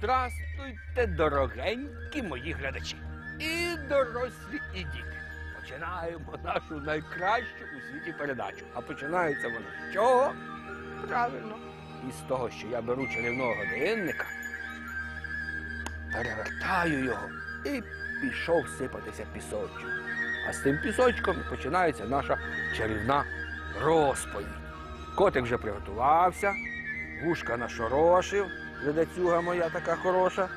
Здрастуйте, дорогенькі мої глядачі. І дорослі, і діти. Починаємо нашу найкращу у світі передачу. А починається вона з чого? Правильно. Із того, що я беру чарівного годинника, перевертаю його і пішов сипатися пісочок. А з тим пісочком починається наша чарівна розповідь. Котик вже приготувався, вушка нашорошив, ледацюга моя така хороша.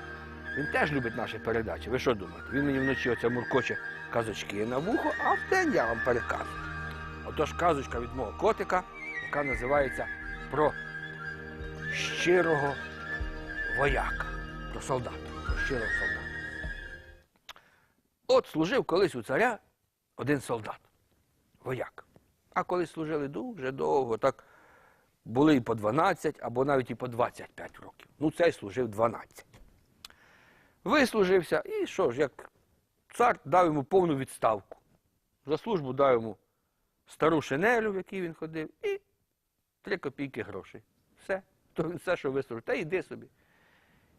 Він теж любить наші передачі. Ви що думаєте? Він мені вночі оце муркоче казочки на вухо, а вдень я вам переказую. Отож казочка від мого котика, яка називається про щирого вояка, про солдата, про щирого солдата. От служив колись у царя один солдат, вояк. А колись служили дуже довго, так були і по 12, або навіть і по 25 років. Ну, цей служив 12. Вислужився, і що ж, як цар дав йому повну відставку. За службу дав йому стару шинелю, в якій він ходив, і три копійки грошей. Все. То він все, що вислужив, та йди собі.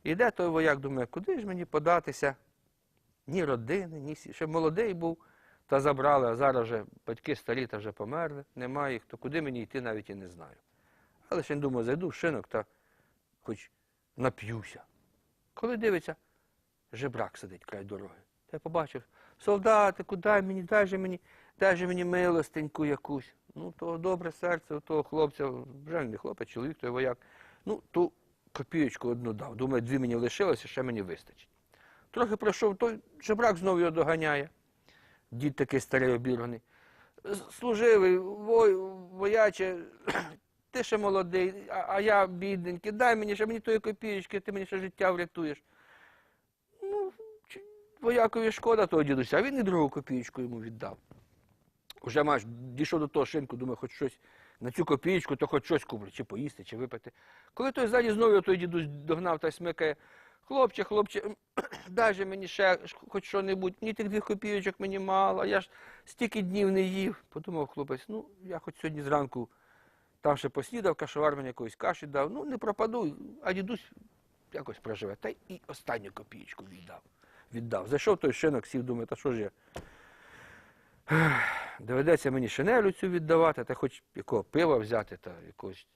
Іде той вояк, думає, куди ж мені податися? Ні родини, ні сі. Ще молодий був, та забрали, а зараз вже батьки старі та вже померли, немає їх, то куди мені йти, навіть і не знаю. Але ще він думає, зайду в шинок та хоч нап'юся. Коли дивиться, жебрак сидить край дороги. Та я побачив, солдатику, дай мені, дай же мені, дай же мені милостеньку якусь. Ну, то добре серце у того хлопця, вже не хлопець, чоловік, той вояк. Ну, ту копієчку одну дав. Думаю, дві мені лишилося, ще мені вистачить. Трохи пройшов, той жебрак знову його доганяє. Дід такий старий обірганий. Служивий, вояче, ти ще молодий, а, а я бідненький, дай мені ще мені тої копієчки, ти мені ще життя врятуєш. Ну, воякові шкода того дідуся, а він і другу копієчку йому віддав. Уже маєш, дійшов до того шинку, думаю, хоч щось на цю копієчку, то хоч щось куплю, чи поїсти, чи випити. Коли той ззаді знову той дідусь догнав та смикає, хлопче, хлопче, дай же мені ще хоч що-небудь, мені тих двох копійочок мені мало, я ж стільки днів не їв. Подумав хлопець, ну я хоч сьогодні зранку там ще поснідав, кашовар мені якоїсь каші дав, ну не пропаду, а дідусь якось проживе. Та і останню копієчку віддав. віддав. Зайшов той шинок, сів, думає, та що ж я. Доведеться мені шинелю цю віддавати, та хоч якого пива взяти, та якогось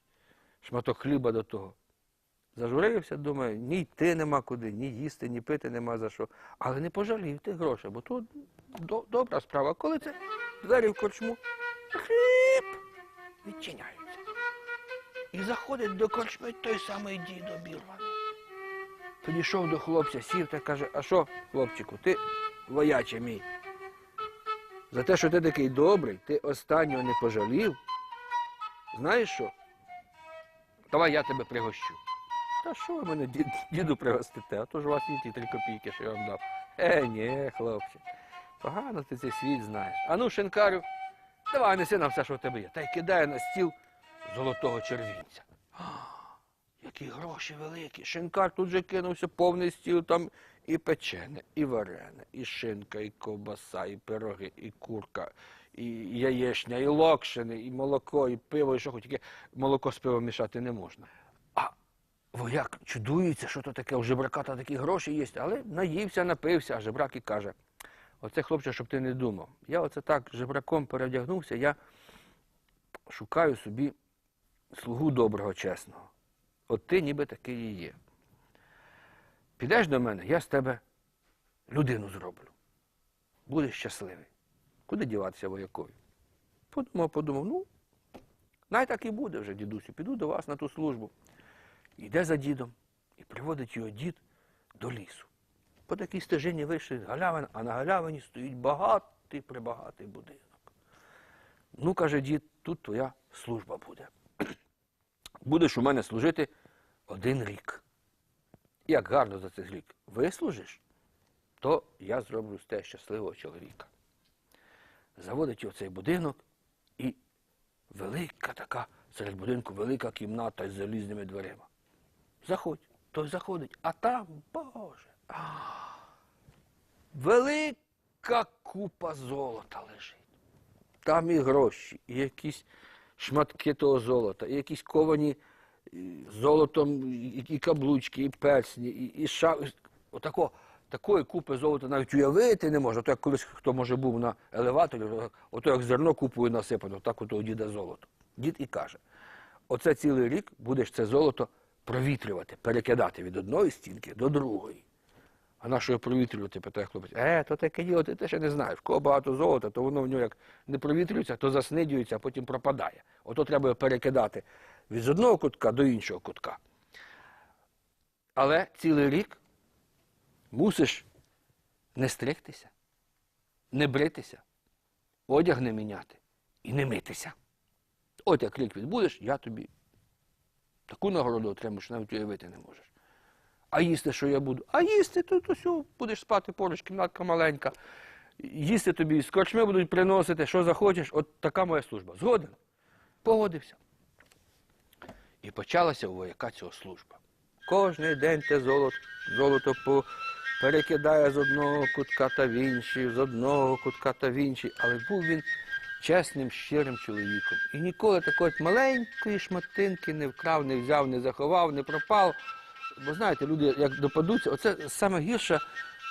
шматок хліба до того. Зажурився, думаю, ні йти нема куди, ні їсти, ні пити нема за що. Але не пожалів тих грошей, бо тут до- добра справа. Коли це двері в корчму, хліб відчиняються. І заходить до корчми той самий дід обірваний. Підійшов до хлопця, сів та каже, а що, хлопчику, ти вояче мій. За те, що ти такий добрий, ти останнього не пожалів. Знаєш що? Давай я тебе пригощу. Та що ви мене дід, діду пригостите? А то ж у вас є ті три копійки, що я вам дав. Е, ні, хлопче. Погано ти цей світ знаєш. А ну, шинкарю, давай неси нам все, що в тебе є. Та й кидає на стіл золотого червінця. А, які гроші великі. Шинкар тут же кинувся повний стіл, там і печене, і варене, і шинка, і ковбаса, і пироги, і курка, і яєчня, і локшини, і молоко, і пиво, і що хоч тільки молоко з пивом мішати не можна. А вояк чудується, що то таке, у жебрака то такі гроші є, але наївся, напився, а жебрак і каже, оце хлопче, щоб ти не думав. Я оце так жебраком перевдягнувся, я шукаю собі слугу доброго, чесного. От ти ніби такий і є. Підеш до мене, я з тебе людину зроблю. Будеш щасливий. Куди діватися воякові? Подумав, подумав, ну, най так і буде вже, дідусю, піду до вас на ту службу. Йде за дідом і приводить його дід до лісу. По такій стежині вийшли з галявин, а на галявині стоїть багатий прибагатий будинок. Ну, каже дід, тут твоя служба буде. Будеш у мене служити один рік. Як гарно за цей рік вислужиш, то я зроблю з тебе щасливого чоловіка. Заводить його цей будинок і велика така, серед будинку велика кімната із залізними дверима. Заходь, той заходить, а там, Боже, велика купа золота лежить. Там і гроші, і якісь шматки того золота, і якісь ковані золотом і, каблучки, і персні, і, і ша... Отако, такої купи золота навіть уявити не можна. То як колись хто може був на елеваторі, ото як зерно купою насипано, так ото у діда золото. Дід і каже: оце цілий рік будеш це золото провітрювати, перекидати від одної стінки до другої. А на що його провітрювати, питає хлопець. Е, то таке діло, ти ще не знаєш. Кого багато золота, то воно в нього як не провітрюється, то заснидюється, а потім пропадає. Ото треба перекидати від одного кутка до іншого кутка. Але цілий рік мусиш не стригтися, не бритися, одяг не міняти і не митися. От як рік відбудеш, я тобі таку нагороду отримаю, що навіть уявити не можеш. А їсти, що я буду? А їсти тут усю, будеш спати поруч, кімнатка маленька. Їсти тобі з корчми будуть приносити, що захочеш. От така моя служба. Згоден? Погодився. І почалася у вояка цього служба. Кожний день те золото, золото перекидає з одного кутка та в інший, з одного кутка та в інший. Але був він чесним, щирим чоловіком. І ніколи такої маленької шматинки не вкрав, не взяв, не заховав, не пропав. Бо знаєте, люди як допадуться, оце саме гірше,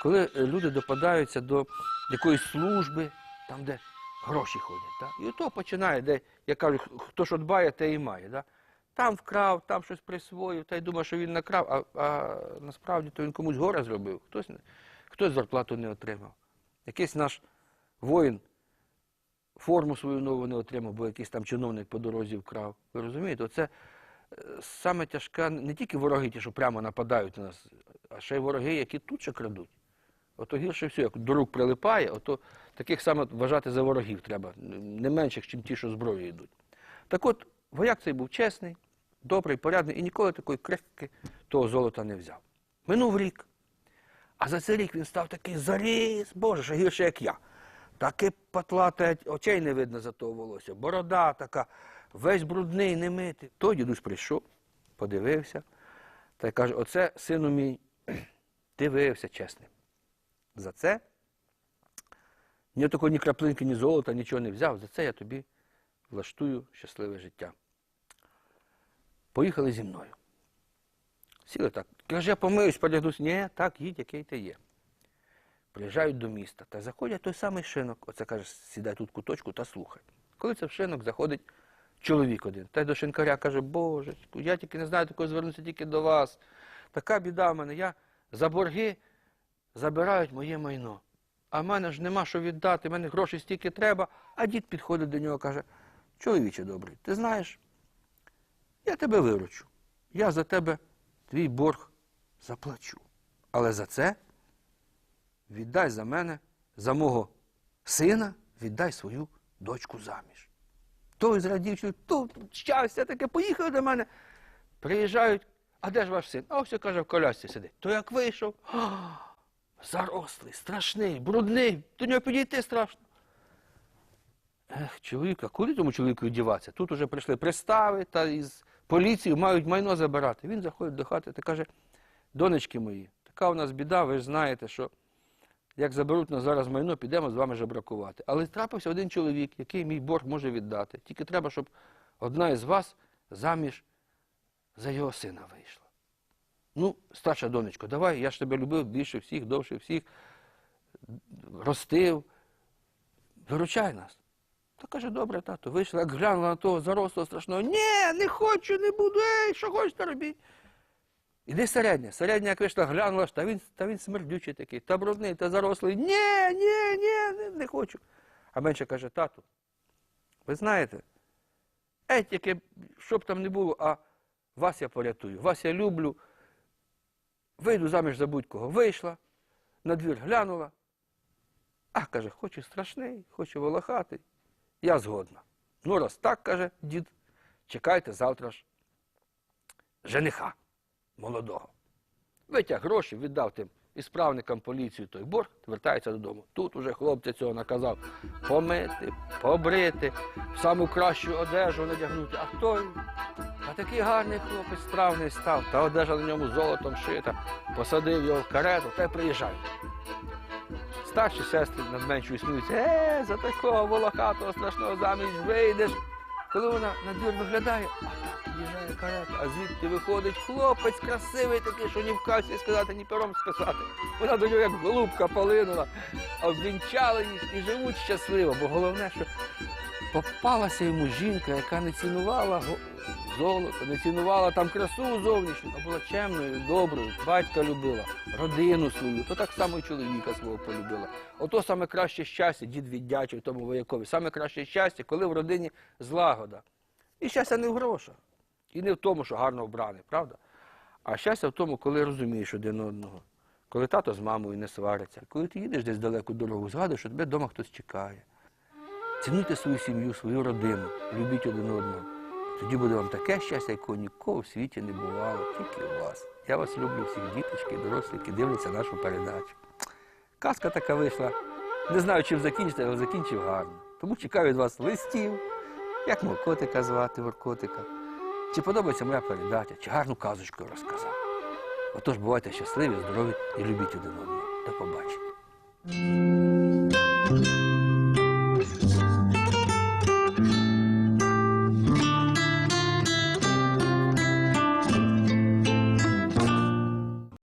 коли е, люди допадаються до якоїсь служби, там, де гроші ходять. Так? І ото починає, де, я кажу, хто що дбає, те і має. Так? Там вкрав, там щось присвоїв, та й думає, що він накрав, а, а насправді то він комусь горе зробив, хтось, хтось зарплату не отримав. Якийсь наш воїн форму свою нову не отримав, бо якийсь там чиновник по дорозі вкрав. Ви розумієте, оце саме тяжка не тільки вороги, ті, що прямо нападають на нас, а ще й вороги, які тут ще крадуть. Ото гірше все, як до рук прилипає, ото таких саме вважати за ворогів треба, не менших, ніж ті, що зброю йдуть. Так от, вояк цей був чесний, добрий, порядний і ніколи такої крихки того золота не взяв. Минув рік. А за цей рік він став такий заріс, боже, ще гірше, як я. Таке патлате, очей не видно за того волосся. Борода така, весь брудний, немитий. Той дідусь прийшов, подивився та й каже: оце, сину мій, ти виявився чесним. За це ні такої ні краплинки, ні золота, нічого не взяв. За це я тобі влаштую щасливе життя. Поїхали зі мною. Сіли так. Каже, я помиюсь, подягнусь. Ні, так, їдь, який ти є. Приїжджають до міста та заходять той самий шинок. Оце каже, сідай тут куточку та слухай. Коли це в шинок заходить чоловік один. Та й до шинкаря каже, Боже, я тільки не знаю, такого звернуся тільки до вас. Така біда в мене. Я за борги забирають моє майно. А в мене ж нема що віддати, мене грошей стільки треба. А дід підходить до нього каже, чоловіче добрий, ти знаєш, я тебе виручу. Я за тебе твій борг заплачу. Але за це віддай за мене, за мого сина, віддай свою дочку заміж. Той зрадів, що тут щастя таке, поїхали до мене. Приїжджають, а де ж ваш син? А ось каже, в колясці сидить. То як вийшов, зарослий, страшний, брудний, до нього підійти страшно. Ех, чоловіка, куди тому чоловіку діватися? Тут уже прийшли пристави та із поліції мають майно забирати. Він заходить до хати та каже: донечки мої, така у нас біда, ви ж знаєте, що як заберуть нас зараз майно, підемо з вами жебракувати. Але трапився один чоловік, який мій борг може віддати. Тільки треба, щоб одна із вас заміж за його сина вийшла. Ну, старша донечко, давай, я ж тебе любив більше всіх, довше всіх, ростив. Виручай нас. Та каже, добре, тато, вийшла, як глянула на того зарослого страшного. Ні, не хочу, не буду, ей, що хочете робіть. Іди середня. Середня, як вийшла, глянула, та він, та він смердючий такий, та брудний, та зарослий. Ні, ні, ні, не, хочу. А менше каже, тату, ви знаєте, ей, тільки, щоб там не було, а вас я порятую, вас я люблю. Вийду заміж за будь-кого. Вийшла, на двір глянула. А, каже, хочу страшний, хочу волохатий. Я згодна. Ну, раз так, каже дід, чекайте завтра ж жениха молодого. Витяг гроші, віддав тим ісправникам поліцію той борг, вертається додому. Тут уже хлопця цього наказав помити, побрити, саму кращу одежу надягнути. А той, а такий гарний хлопець справний став, та одежа на ньому золотом шита, посадив його в карету та й приїжджає. Старші сестри над меншою сміються, е, за такого волохатого страшного заміж вийдеш. Коли вона на двір виглядає, а карета, а звідти виходить хлопець красивий такий, що ні в касі сказати, ні пером списати. Вона до нього як голубка полинула, обвінчали їх і живуть щасливо, бо головне, що попалася йому жінка, яка не цінувала золото, не цінувала там красу зовнішню, а була чемною, доброю, батька любила, родину свою, то так само і чоловіка свого полюбила. Ото саме краще щастя, дід віддячив тому воякові. Саме краще щастя, коли в родині злагода. І щастя не в грошах. І не в тому, що гарно вбраний, правда? А щастя в тому, коли розумієш один одного. Коли тато з мамою не свариться, коли ти їдеш десь далеку дорогу, згадуєш, що тебе вдома хтось чекає. Цінуйте свою сім'ю, свою родину, любіть один одного. Тоді буде вам таке щастя, якого нікого в світі не бувало, тільки у вас. Я вас люблю всіх діточки, дорослі, які дивляться нашу передачу. Казка така вийшла. Не знаю, чим закінчити, але закінчив гарно. Тому чекаю від вас листів, як мого котика звати, воркотика. Чи подобається моя передача, чи гарну казочку розказав. Отож, бувайте щасливі, здорові і любіть один одного. До побачення.